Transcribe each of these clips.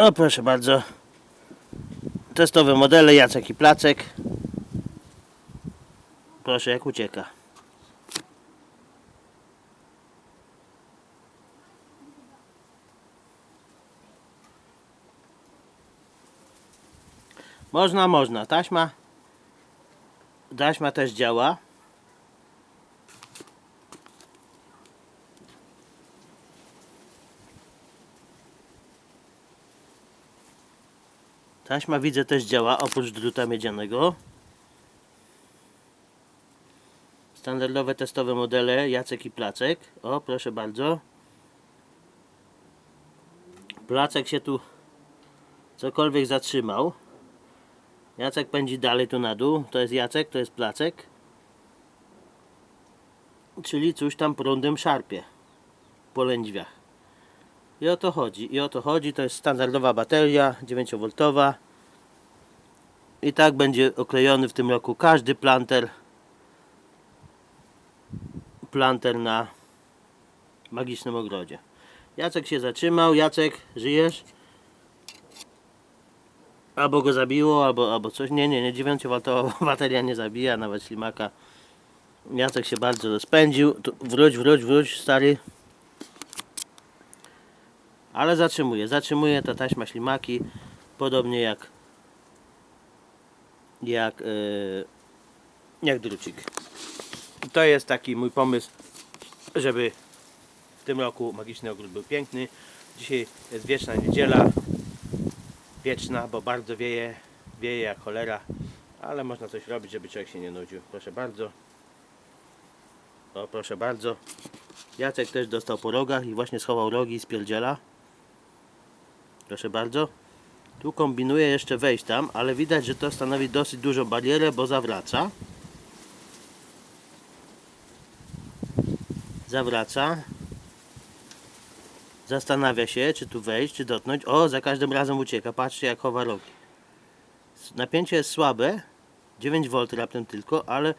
O proszę bardzo. Testowe modele Jacek i Placek. Proszę jak ucieka. Można, można. Taśma. Taśma też działa. Taśma widzę też działa oprócz druta miedzianego. Standardowe testowe modele Jacek i Placek. O, proszę bardzo. Placek się tu cokolwiek zatrzymał. Jacek pędzi dalej tu na dół. To jest Jacek, to jest Placek. Czyli coś tam prądem szarpie po lędźwiach. I o to chodzi. I o to chodzi. To jest standardowa bateria 9V. I tak będzie oklejony w tym roku każdy planter. Planter na magicznym ogrodzie. Jacek się zatrzymał. Jacek, żyjesz? Albo go zabiło, albo, albo coś. Nie, nie, nie. 9V bateria nie zabija, nawet ślimaka. Jacek się bardzo rozpędził. Tu wróć, wróć, wróć, stary. Ale zatrzymuje, zatrzymuje ta taśma ślimaki, podobnie jak jak yy, jak drucik. I to jest taki mój pomysł, żeby w tym roku Magiczny Ogród był piękny. Dzisiaj jest wieczna niedziela, wieczna, bo bardzo wieje, wieje jak cholera, ale można coś robić, żeby człowiek się nie nudził. Proszę bardzo. O, proszę bardzo. Jacek też dostał po rogach i właśnie schował rogi z pierdziela. Proszę bardzo. Tu kombinuję jeszcze wejść tam, ale widać, że to stanowi dosyć dużą barierę, bo zawraca. Zawraca. Zastanawia się, czy tu wejść, czy dotknąć. O, za każdym razem ucieka. Patrzcie, jak chowa rogi. Napięcie jest słabe. 9V raptem tylko, ale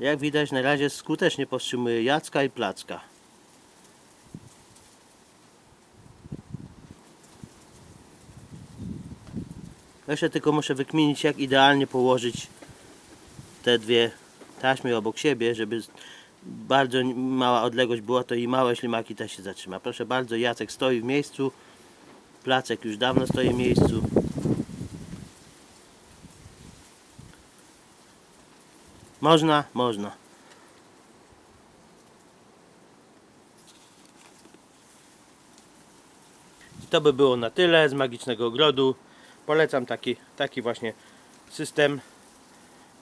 jak widać na razie skutecznie powstrzymuje Jacka i Placka. Jeszcze tylko muszę wykminić jak idealnie położyć te dwie taśmy obok siebie, żeby bardzo mała odległość była, to i małe ślimaki też się zatrzyma. Proszę bardzo, Jacek stoi w miejscu, Placek już dawno stoi w miejscu. Można? Można. I to by było na tyle z Magicznego Ogrodu. Polecam taki, taki właśnie system.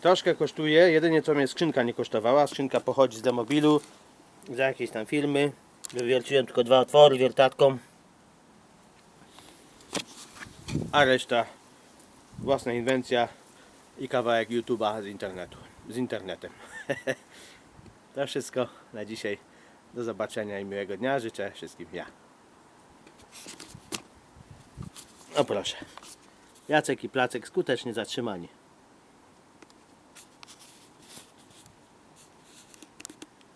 Troszkę kosztuje, jedynie co mnie skrzynka nie kosztowała. Skrzynka pochodzi z demobilu, za jakieś tam filmy. Wywierciłem tylko dwa otwory wiertatką. A reszta własna inwencja i kawałek YouTube'a z internetu. Z internetem. to wszystko na dzisiaj. Do zobaczenia i miłego dnia. Życzę wszystkim ja. O proszę. Jacek i Placek skutecznie zatrzymani.